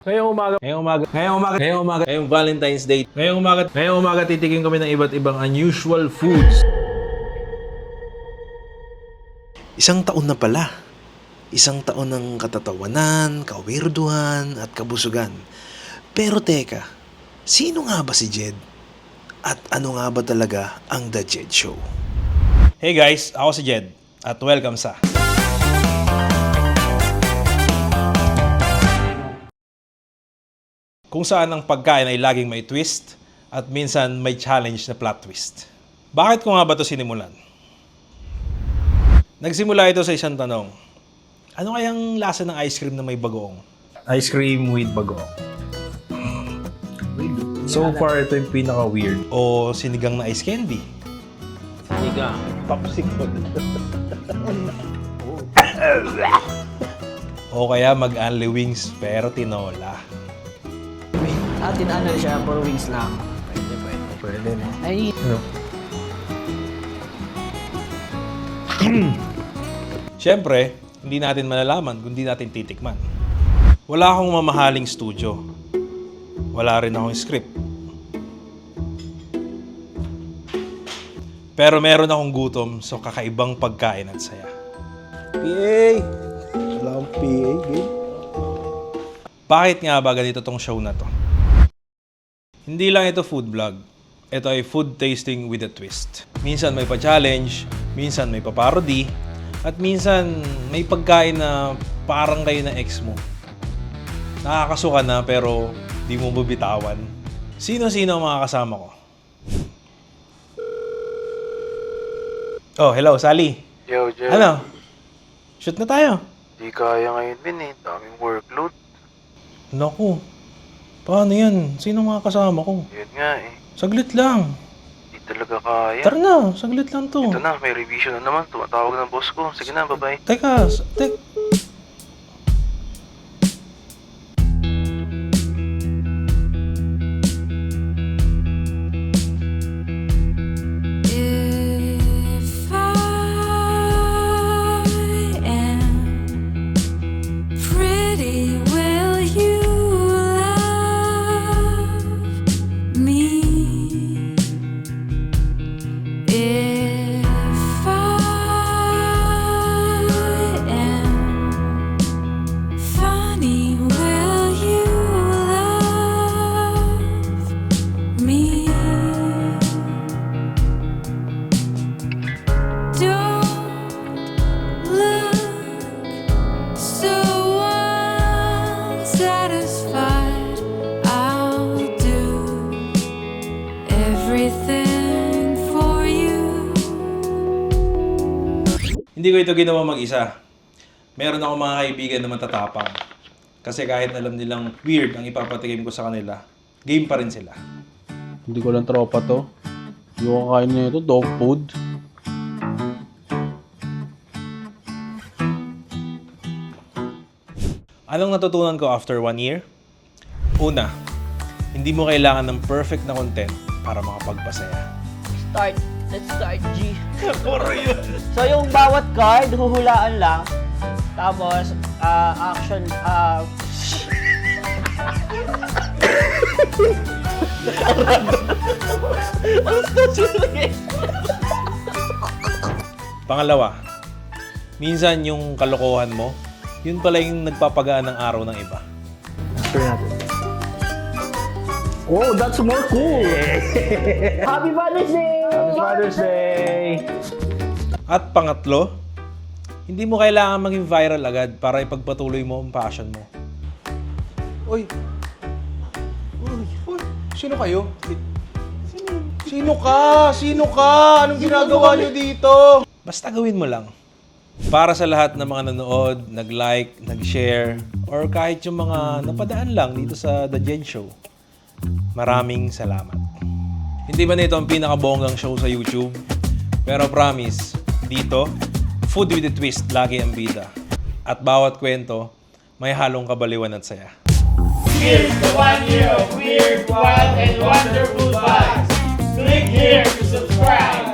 Ngayong umaga, ngayong umaga, ngayong umaga, ngayong umaga, ngayong Valentine's Day. Ngayong umaga, ngayong umaga titikim kami ng iba't ibang unusual foods. Isang taon na pala. Isang taon ng katatawanan, kawirduhan at kabusugan. Pero teka, sino nga ba si Jed? At ano nga ba talaga ang The Jed Show? Hey guys, ako si Jed at welcome sa kung saan ang pagkain ay laging may twist at minsan may challenge na plot twist. Bakit ko nga ba ito sinimulan? Nagsimula ito sa isang tanong. Ano kayang lasa ng ice cream na may bagoong? Ice cream with bagoong. So far, ito yung pinaka-weird. O sinigang na ice candy. Sinigang. Popsicle. O kaya mag-only wings pero tinola. Atin ano siya, for wings lang. Pwede, pwede. Pwede na. Ay, Ano? Siyempre, hindi natin malalaman kung di natin titikman. Wala akong mamahaling studio. Wala rin akong script. Pero meron akong gutom sa kakaibang pagkain at saya. PA! Wala akong PA, game. Bakit nga ba ganito tong show na to? Hindi lang ito food vlog. Ito ay food tasting with a twist. Minsan may pa-challenge, minsan may pa-parody, at minsan may pagkain na parang kayo na ex mo. Nakakasuka na pero di mo bubitawan. Sino-sino ang mga kasama ko? Oh, hello, Sally. Yo, Jeff. Ano? Shoot na tayo. Di kaya ngayon, Min eh. Daming workload. Naku. Paano yan? Sino mga kasama ko? Yun nga eh. Saglit lang. Di talaga kaya. Tara na, saglit lang to. Ito na, may revision na naman. Tumatawag ng boss ko. Sige na, bye-bye. Teka, s-. Hindi ko ito ginawa mag-isa. Meron ako mga kaibigan na matatapang. Kasi kahit alam nilang weird ang ipapatikim ko sa kanila, game pa rin sila. Hindi ko lang tropa to. Hindi ko kakain na ito. Dog food. Anong natutunan ko after one year? Una, hindi mo kailangan ng perfect na content para makapagpasaya. start. Let's start, G. So, yung bawat card, huhulaan lang. Tapos, ah, action. Ang susunod Pangalawa, minsan yung kalokohan mo, yun pala yung nagpapagaan ng araw ng iba. Oh, that's more cool! Happy Father's Day! Happy Father's Day! At pangatlo, hindi mo kailangan maging viral agad para ipagpatuloy mo ang passion mo. Uy! Uy! Uy! Sino kayo? Sino ka? Sino ka? Anong ginagawa niyo dito? Basta gawin mo lang. Para sa lahat ng mga nanood, nag-like, nag-share, or kahit yung mga napadaan lang dito sa The Jed Show, maraming salamat. Hindi ba nito ang pinakabonggang show sa YouTube? Pero promise, dito, food with a twist lagi ang bida. At bawat kwento, may halong kabaliwan at saya. Here's the one year of weird, wild, and wonderful vibes. Click here to subscribe.